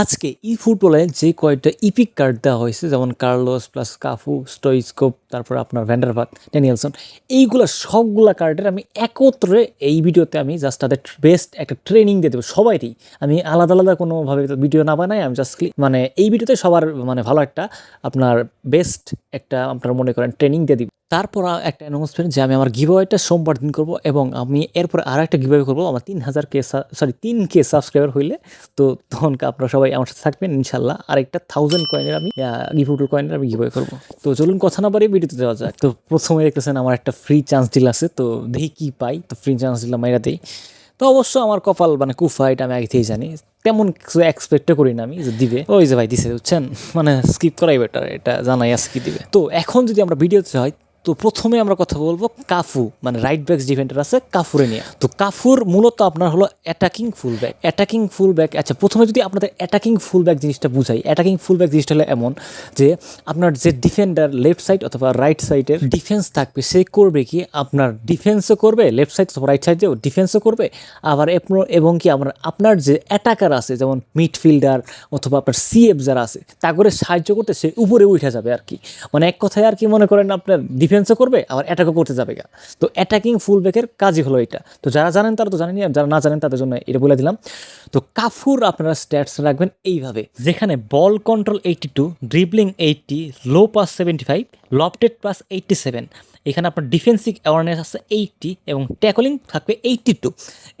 আজকে ই ফুটবলে যে কয়েকটা ইপিক কার্ড দেওয়া হয়েছে, যেমন কার্লোস প্লাস কাফু স্টোইস্কোপ তারপর আপনার ভ্যান্ডারভাত ড্যানিয়েলসন এইগুলো সবগুলা কার্ডের আমি একত্রে এই ভিডিওতে আমি জাস্ট তাদের বেস্ট একটা ট্রেনিং দিয়ে দেবো সবাইরই। আমি আলাদা আলাদা কোনোভাবে ভিডিও না বানাই, আমি জাস্ট মানে এই ভিডিওতে সবার মানে ভালো একটা আপনার বেস্ট একটা আপনার মনে করেন ট্রেনিং দিয়ে দিব। তারপর একটা অ্যানাউন্সমেন্ট যে আমি আমার গিভওয়েটা সোমবার দিন করব এবং আমি এরপর আর একটা গিভওয়ে করব। আমার তিন হাজার কে সরি তিন কে সাবস্ক্রাইবার হইলে তো তখন আপনারা সবাই আমার সাথে থাকবেন, ইনশাল্লাহ। আর একটা থাউজেন্ড কয়েনের আমি গিফটুল কয়েনের আমি গিভওয়ে করব। তো চলুন কথা না বাড়িয়ে ভিডিওতে যাওয়া যাক। তো প্রথমে দেখতেছেন আমার একটা ফ্রি চান্স ডিল আছে, তো দেখি কী পাই। তো ফ্রি চান্স ডিল মাইরা দিই। তো অবশ্য আমার কপাল মানে কুফা, এটা আমি আগে থেকেই জানি। তেমন কিছু এক্সপেক্টও করি না আমি, যে দিবে। ওই যে ভাই দিছে, বুঝছেন? মানে স্কিপ করাই বেটার এটা জানাই আছে কি দিবে। তো এখন যদি আমরা ভিডিওতে হয় তো প্রথমে আমরা কথা বলব কাফু মানে রাইট ব্যাকস ডিফেন্ডার আছে, কাফুরে নিয়ে। তো কাফুর মূলত আপনার হলো attacking full back attacking full back আচ্ছা প্রথমে যদি আপনাদের অ্যাটাকিং ফুল ব্যাক জিনিসটা বুঝাই অ্যাটাকিং ফুল ব্যাক জিনিসটা হলো এমন যে আপনার যে ডিফেন্ডার লেফট সাইড অথবা রাইট সাইডের ডিফেন্স থাকবে, সে করবে কি? আপনার ডিফেন্সও করবে লেফট সাইড অথবা রাইট সাইডেও ডিফেন্সও করবে। আবার এবং কি আমরা, আপনার যে অ্যাটাকার আছে, যেমন মিডফিল্ডার অথবা আপনার সিএফ যারা আছে তা করে সাহায্য করতে সে উপরে উঠে যাবে আর কি। মানে এক কথায় আর কি মনে করেন আপনার ডিফেন্সও করবে, আবার অ্যাটাকও করতে যাবে গা। তো অ্যাটাকিং ফুল ব্যাকের কাজই হলো এটা। তো যারা জানেন তারা তো জানেনি আর যারা না জানেন তাদের জন্য এটা বলে দিলাম। তো কাফুর আপনারা স্ট্যাটস রাখবেন এইভাবে। যেখানে ball control eighty two dribbling eighty low pass seventy five lofted pass eighty seven এখানে আপনার ডিফেন্সিভ অ্যাওয়ারনেস আছে এইটটি এবং ট্যাকলিং থাকবে এইটটি টু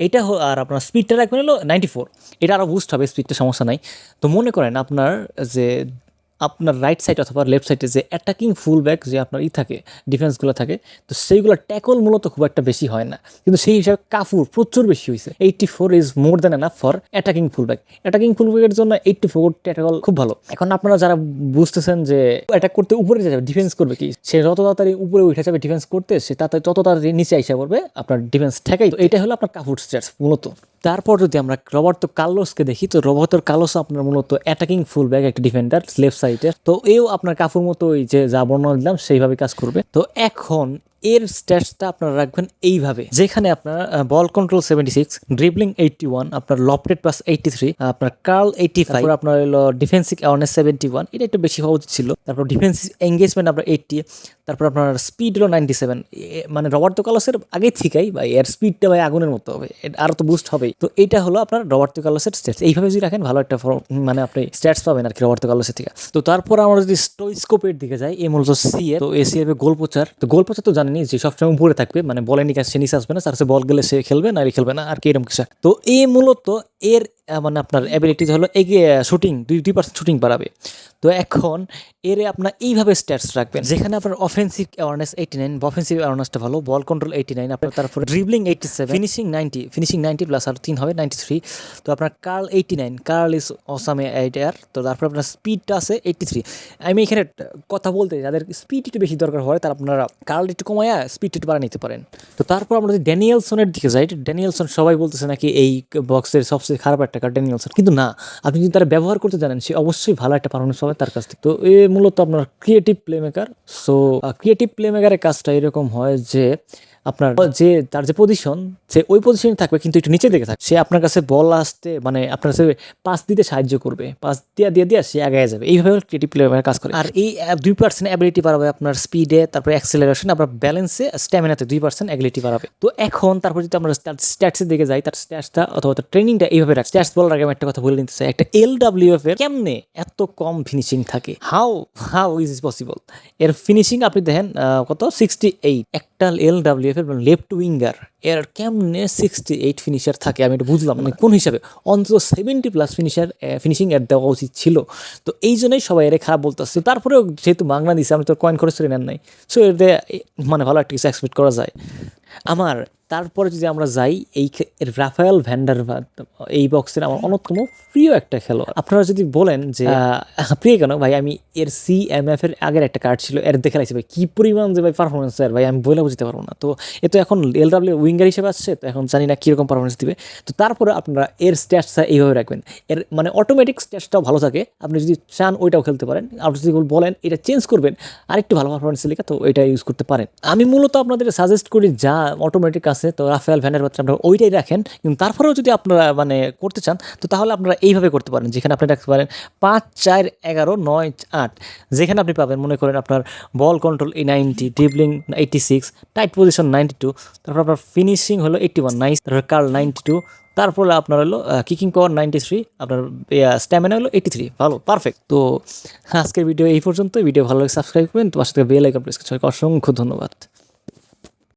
এটা আর আপনার স্পিডটা রাখবেন হলো নাইনটি ফোর এটা আরও বুস্ট হবে স্পিডটা সমস্যা নাই। তো মনে করেন আপনার যে আপনার রাইট সাইড অথবা লেফট সাইডে যে অ্যাটাকিং ফুল ব্যাক যে আপনার ই থাকে ডিফেন্সগুলো থাকে, তো সেইগুলো ট্যাকল মূলত খুব একটা বেশি হয় না। কিন্তু সেই হিসাবে কাফুর প্রচুর বেশি হয়েছে। Eighty four is more than enough for attacking full back attacking full ব্যাকের জন্য এইটটি ফোর ট্যাকল খুব ভালো। এখন আপনারা যারা বুঝতেছেন যে অ্যাটাক করতে উপরে যাবে ডিফেন্স করবে কি? সে যত তাড়াতাড়ি উপরে উঠে যাবে ডিফেন্স করতে, সে তাতে তত তাড়াতাড়ি নিচে আইসা পড়বে, আপনার ডিফেন্স ঠেকাই। তো এটা হলো আপনার কাফুর স্ট্যাটস মূলত। তারপর যদি আমরা রবার্তো কার্লোসকে দেখি তো রবার্তো কার্লোস আপনার মূলত অ্যাটাকিং ফুল ব্যাক একটা ডিফেন্ডার লেফট সাইডে তো এও আপনার কাফুর মতো ওই যে যা বর্ণনা দিলাম সেইভাবে কাজ করবে। তো এখন এর স্ট্যাটসটা আপনারা রাখবেন এইভাবে। যেখানে আপনার ball control seventy six dribbling eighty one আপনার লফটেড পাস এইটটি থ্রি আপনার কার্ল এইটটি ফাইভ আপনার হলো ডিফেন্সিভ অ্যাওয়ারনেস সেভেন্টি ওয়ান এটা একটু বেশি হওয়া উচিত ছিল। তারপর ডিফেন্সিভ এঙ্গেজমেন্ট আপনার এইটটি তারপর আপনার স্পিড হলো নাইনটি সেভেন মানে রবার্তো কার্লোসের আগে থেকেই বা এর স্পিডটা ভাই আগুনের মতো হবে। আরও তো বুস্ট হবেই। তো এটা হলো আপনার রবার্তো কার্লোসের স্ট্যাটস এইভাবে যদি রাখেন, ভালো একটা মানে আপনি স্ট্যাটস পাবেন আর কি রবার্তো কার্লোসের থেকে। তো তারপর আমরা যদি স্টোইস্কোপের দিকে যাই এ মূলত সি এ তো এ সি এফে গোল প্রচার। তো গোল প্রচার তো জানেনি যে সবসময় উপরে থাকবে মানে বলে নিকাশ সে নিচে আসবে না। তার বল গেলে সে খেলবে, না খেলবে না, আর কি এরকম কিছু। তো এ মূলত এর মানে আপনার অ্যাবিলিটি হলো এগিয়ে শুটিং দুই দুই পার্সেন্ট শুটিং বাড়াবে। তো এখন এর আপনার এইভাবে স্ট্যাটস রাখবেন। যেখানে আপনার offensive awareness eighty nine offensive অ্যাওয়ারনেসটা ভালো বল কন্ট্রোল এইটি নাইন আপনার তারপর dribbling eighty seven finishing ninety finishing ninety plus আর তিন হবে নাইনটি থ্রি তো আপনার curl eighty nine curl is awesome eight air তো তারপর আপনার স্পিডটা আছে এইটি থ্রি আমি এখানে কথা বলতে যাদের স্পিড একটু বেশি দরকার হয় তার আপনারা কার্ল একটু কমায়া স্পিড একটু বাড়া নিতে পারেন। তো তারপর আমরা যদি ড্যানিয়েলসনের দিকে যাই ড্যানিয়েলসন সবাই বলতেছে নাকি এই বক্সের সবচেয়ে খারাপ একটা কার্ড ড্যানিয়েলসন। কিন্তু না আপনি যদি তারা ব্যবহার করতে জানেন সে অবশ্যই ভালো একটা পারফরমেন্স পাবে তার কাছ থেকে। তো এ মূলত আপনার creative playmaker so creative প্লে মেকারের কাজটা এরকম হয় যে আপনার যে, তার যে পজিশন সে ওই পজিশনে থাকবে, কিন্তু একটু নিচে দিকে থাকবে। সে আপনার কাছে বল আসতে মানে আপনার কাছে পাস দিতে সাহায্য করবে। পাস দিয়ে দিয়ে দিয়ে সে আগে যাবে। এইভাবে ক্রিয়েটিভ প্লেয়ার কাজ করে। আর এই দুই পার্সেন্ট অ্যাবিলিটি বাড়াবে আপনার স্পিডে তারপরে অ্যাক্সেলারেশন আপনার ব্যালেন্সে স্ট্যামিনাতে দুই পার্সেন্ট অ্যাবিলিটি বাড়াবে। তো এখন, তারপর যদি আমরা তার স্ট্যাটসের দিকে যাই, তার স্ট্যাটসটা অথবা তার ট্রেনিংটা এইভাবে রাখ। স্ট্যাটস বলার আগে আমি একটা কথা বলে নিতে চাই। একটা এল ডাব্লিউ এফ এর কেমনে এত কম ফিনিশিং থাকে? How how is is possible এর ফিনিশিং আপনি দেখেন কত? সিক্সটি এইট একটা এল ডাব্লিউ এফ এর লেফট উইঙ্গার। এর কেমনে সিক্সটি এইট ফিনিশার থাকে আমি এটা বুঝলাম। মানে কোন হিসাবে? অন্তত সেভেন্টি প্লাস ফিনিশার ফিনিশিং এর দেওয়া উচিত ছিল। তো এই জন্যই সবাই এর খারাপ বলতেছে। তারপরেও যেহেতু বাংলা আমি তো কয়েন খরচ করে নেন নাই। সো এর মানে ভালো একটা কিছু এক্সপেক্ট করা যায়। আমার তারপরে যদি আমরা যাই এই রাফায়েল ভ্যান্ডার এই বক্সের আমার অন্যতম প্রিয় একটা খেলোয়াড়। আপনারা যদি বলেন যে আহ, প্রিয় কেন? ভাই আমি এর সি এম এফ এর আগের একটা কার্ড ছিল এর দেখে লাগছে ভাই কি পরিমাণ যে ভাই পারফরমেন্স এর ভাই আমি বলে বুঝতে পারব না। তো এ তো এখন এল ডাব্লিউ উইঙ্গার হিসেবে আসছে তো এখন জানি না কীরকম পারফরমেন্স দিবে। তো তারপরে আপনারা এর স্ট্যাটসটা এইভাবে রাখবেন। এর মানে অটোমেটিক স্ট্যাটসটাও ভালো থাকে। আপনি যদি চান ওইটাও খেলতে পারেন। আপনি যদি বলেন এটা চেঞ্জ করবেন আরেকটু ভালো পারফরমেন্স লেখা তো এটা ইউজ করতে পারেন। আমি মূলত আপনাদের সাজেস্ট করি যা অটোমেটিক আছে আছে, তো রাফেল ভ্যানের বাচ্চা আপনারা ওইটাই রাখেন। কিন্তু তারপরেও যদি আপনারা মানে করতে চান, তো তাহলে আপনারা এইভাবে করতে পারেন। যেখানে আপনি রাখতে পারেন পাঁচ, চার, এগারো, নয়, আট, যেখানে আপনি পাবেন, মনে করেন আপনার বল কন্ট্রোল এই ninety dribbling eighty six tight possession ninety two তারপর আপনার ফিনিশিং হলো এইটটি ওয়ান নাইস তারপর কার্ল নাইনটি টু তারপরে আপনার হলো কিকিং পাওয়ার নাইনটি থ্রি আপনার স্ট্যামিনা হলো এইটি থ্রি ভালো পারফেক্ট তো আজকের ভিডিও এই পর্যন্ত ভিডিও ভালো লাগে সাবস্ক্রাইব করবেন। তোমার সাথে বেল আইকন প্রেস করছি অসংখ্য ধন্যবাদ।